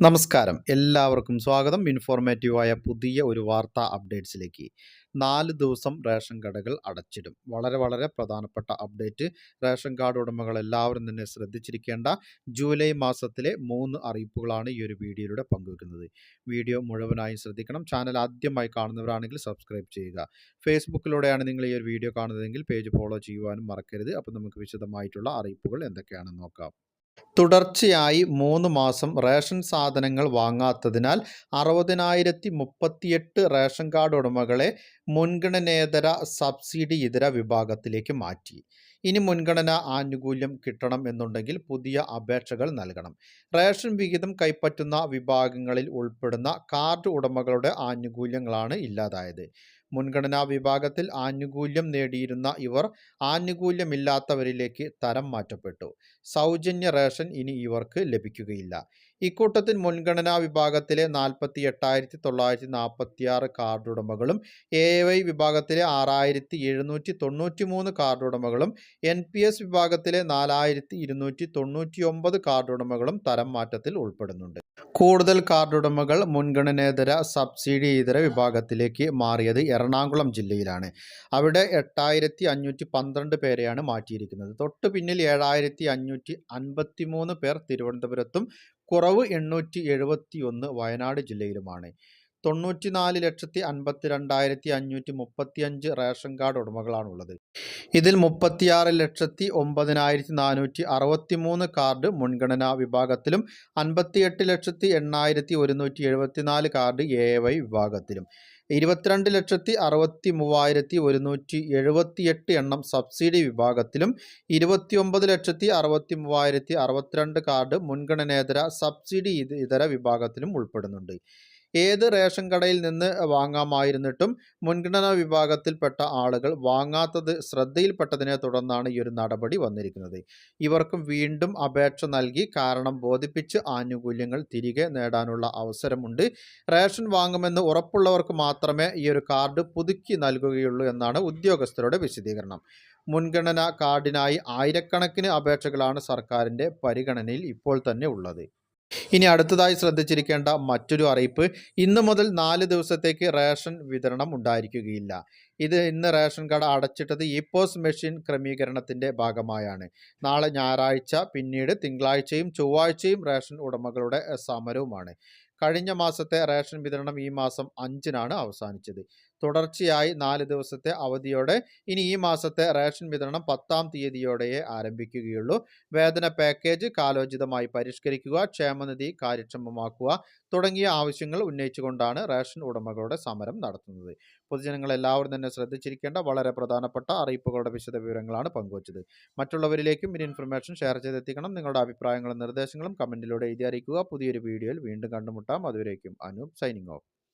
നമസ്കാരം. എല്ലാവർക്കും സ്വാഗതം. ഇൻഫോർമേറ്റീവായ പുതിയ ഒരു വാർത്താ അപ്ഡേറ്റ്സിലേക്ക്. നാല് ദിവസം റേഷൻ കടകൾ അടച്ചിടും. വളരെ വളരെ പ്രധാനപ്പെട്ട അപ്ഡേറ്റ്. റേഷൻ കാർഡ് ഉടമകൾ എല്ലാവരും തന്നെ ശ്രദ്ധിച്ചിരിക്കേണ്ട ജൂലൈ മാസത്തിലെ മൂന്ന് അറിയിപ്പുകളാണ് ഈ ഒരു വീഡിയോയിലൂടെ പങ്കുവെക്കുന്നത്. വീഡിയോ മുഴുവനായും ശ്രദ്ധിക്കണം. ചാനൽ ആദ്യമായി കാണുന്നവരാണെങ്കിൽ സബ്സ്ക്രൈബ് ചെയ്യുക. ഫേസ്ബുക്കിലൂടെയാണ് നിങ്ങൾ ഈ ഒരു വീഡിയോ കാണുന്നതെങ്കിൽ പേജ് ഫോളോ ചെയ്യുവാനും മറക്കരുത്. അപ്പോൾ നമുക്ക് വിശദമായിട്ടുള്ള അറിയിപ്പുകൾ എന്തൊക്കെയാണെന്ന് നോക്കാം. തുടർച്ചയായി മൂന്ന് മാസം റേഷൻ സാധനങ്ങൾ വാങ്ങാത്തതിനാൽ അറുപതിനായിരത്തി മുപ്പത്തിയെട്ട് റേഷൻ കാർഡ് ഉടമകളെ മുൻഗണനേതര സബ്സിഡി ഇതര വിഭാഗത്തിലേക്ക് മാറ്റി. ഇനി മുൻഗണന ആനുകൂല്യം കിട്ടണം എന്നുണ്ടെങ്കിൽ പുതിയ അപേക്ഷകൾ നൽകണം. റേഷൻ വിഹിതം കൈപ്പറ്റുന്ന വിഭാഗങ്ങളിൽ ഉൾപ്പെടുന്ന കാർഡ് ഉടമകളുടെ ആനുകൂല്യങ്ങളാണ് ഇല്ലാതായത്. മുൻഗണനാ വിഭാഗത്തിൽ ആനുകൂല്യം നേടിയിരുന്ന ഇവർ ആനുകൂല്യമില്ലാത്തവരിലേക്ക് തരം മാറ്റപ്പെട്ടു. സൗജന്യ റേഷൻ ഇനി ഇവർക്ക് ലഭിക്കുകയില്ല. ഇക്കൂട്ടത്തിൽ മുൻഗണനാ വിഭാഗത്തിലെ നാൽപ്പത്തി എട്ടായിരത്തി തൊള്ളായിരത്തി നാൽപ്പത്തി ആറ് കാർഡ് ഉടമകളും എ വൈ വിഭാഗത്തിലെ ആറായിരത്തി എഴുന്നൂറ്റി തൊണ്ണൂറ്റി മൂന്ന് കാർഡ് ഉടമകളും എൻ പി എസ് വിഭാഗത്തിലെ നാലായിരത്തി ഇരുന്നൂറ്റി തൊണ്ണൂറ്റി ഒമ്പത് കാർഡ് ഉടമകളും തരം മാറ്റത്തിൽ ഉൾപ്പെടുന്നുണ്ട്. കൂടുതൽ കാർഡുടമകൾ മുൻഗണനേതര സബ്സിഡി ഇതര വിഭാഗത്തിലേക്ക് മാറിയത് എറണാകുളം ജില്ലയിലാണ്. അവിടെ എട്ടായിരത്തി അഞ്ഞൂറ്റി പന്ത്രണ്ട് പേരെയാണ് മാറ്റിയിരിക്കുന്നത്. തൊട്ടു പിന്നിൽ ഏഴായിരത്തി അഞ്ഞൂറ്റി അൻപത്തി മൂന്ന് പേർ തിരുവനന്തപുരത്തും കുറവ് എണ്ണൂറ്റി എഴുപത്തി ഒന്ന് വയനാട് ജില്ലയിലുമാണ്. തൊണ്ണൂറ്റിനാല് ലക്ഷത്തി അൻപത്തി രണ്ടായിരത്തി അഞ്ഞൂറ്റി മുപ്പത്തി അഞ്ച് റേഷൻ കാർഡ് ഉടമകളാണുള്ളത്. ഇതിൽ മുപ്പത്തിയാറ് ലക്ഷത്തി ഒമ്പതിനായിരത്തി നാനൂറ്റി അറുപത്തി മൂന്ന് കാർഡ് മുൻഗണനാ വിഭാഗത്തിലും അൻപത്തിയെട്ട് ലക്ഷത്തി എണ്ണായിരത്തി ഒരുന്നൂറ്റി എഴുപത്തിനാല് കാർഡ് എ വൈ വിഭാഗത്തിലും. ഇരുപത്തിരണ്ട് ലക്ഷത്തി അറുപത്തി മൂവായിരത്തി ഒരുന്നൂറ്റി എഴുപത്തി എട്ട് എണ്ണം സബ്സിഡി വിഭാഗത്തിലും ഇരുപത്തിയൊമ്പത് ലക്ഷത്തി അറുപത്തി മൂവായിരത്തി അറുപത്തിരണ്ട് കാർഡ് മുൻഗണനേതര സബ്സിഡി ഇതര വിഭാഗത്തിലും ഉൾപ്പെടുന്നുണ്ട്. ഏത് റേഷൻ കടയിൽ നിന്ന് വാങ്ങാമായിരുന്നിട്ടും മുൻഗണനാ വിഭാഗത്തിൽപ്പെട്ട ആളുകൾ വാങ്ങാത്തത് ശ്രദ്ധയിൽപ്പെട്ടതിനെ തുടർന്നാണ് ഈ ഒരു നടപടി വന്നിരിക്കുന്നത്. ഇവർക്കും വീണ്ടും അപേക്ഷ നൽകി കാരണം ബോധിപ്പിച്ച് ആനുകൂല്യങ്ങൾ തിരികെ നേടാനുള്ള അവസരമുണ്ട്. റേഷൻ വാങ്ങുമെന്ന് ഉറപ്പുള്ളവർക്ക് മാത്രമേ ഈ ഒരു കാർഡ് പുതുക്കി നൽകുകയുള്ളൂ എന്നാണ് ഉദ്യോഗസ്ഥരുടെ വിശദീകരണം. മുൻഗണനാ കാർഡിനായി ആയിരക്കണക്കിന് അപേക്ഷകളാണ് സർക്കാരിന്റെ പരിഗണനയിൽ ഇപ്പോൾ തന്നെ ഉള്ളത്. ഇനി അടുത്തതായി ശ്രദ്ധിച്ചിരിക്കേണ്ട മറ്റൊരു അറിയിപ്പ് ഇന്ന് മുതൽ നാല് ദിവസത്തേക്ക് റേഷൻ വിതരണം ഉണ്ടായിരിക്കുകയില്ല. ഇത് ഇന്ന് റേഷൻ കട അടച്ചിട്ടത് പോസ് മെഷീൻ ക്രമീകരണത്തിന്റെ ഭാഗമായാണ്. നാളെ ഞായറാഴ്ച പിന്നീട് തിങ്കളാഴ്ചയും ചൊവ്വാഴ്ചയും റേഷൻ ഉടമകളുടെ സമരവുമാണ്. കഴിഞ്ഞ മാസത്തെ റേഷൻ വിതരണം ഈ മാസം അഞ്ചിനാണ് അവസാനിച്ചത്. തുടർച്ചയായി നാല് ദിവസത്തെ അവധിയോടെ ഇനി ഈ മാസത്തെ റേഷൻ വിതരണം പത്താം തീയതിയോടെയേ ആരംഭിക്കുകയുള്ളൂ. വേതന പാക്കേജ് കാലോചിതമായി പരിഷ്കരിക്കുക ക്ഷേമനിധി കാര്യക്ഷമമാക്കുക തുടങ്ങിയ ആവശ്യങ്ങൾ ഉന്നയിച്ചുകൊണ്ടാണ് റേഷൻ ഉടമകളുടെ സമരം നടത്തുന്നത്. പൊതുജനങ്ങൾ എല്ലാവരും തന്നെ ശ്രദ്ധിച്ചിരിക്കേണ്ട വളരെ പ്രധാനപ്പെട്ട അറിയിപ്പുകളുടെ വിശദ വിവരങ്ങളാണ് പങ്കുവച്ചത്. മറ്റുള്ളവരിലേക്കും ഈ ഇൻഫർമേഷൻ ഷെയർ ചെയ്തെത്തിക്കണം. നിങ്ങളുടെ അഭിപ്രായങ്ങളും നിർദ്ദേശങ്ങളും കമന്റിലൂടെ എഴുതി അറിയിക്കുക. പുതിയൊരു വീഡിയോയിൽ വീണ്ടും കണ്ടുമുട്ടാം. അതുവരേക്കും അനൂപ് സൈനിങ് ഓഫ്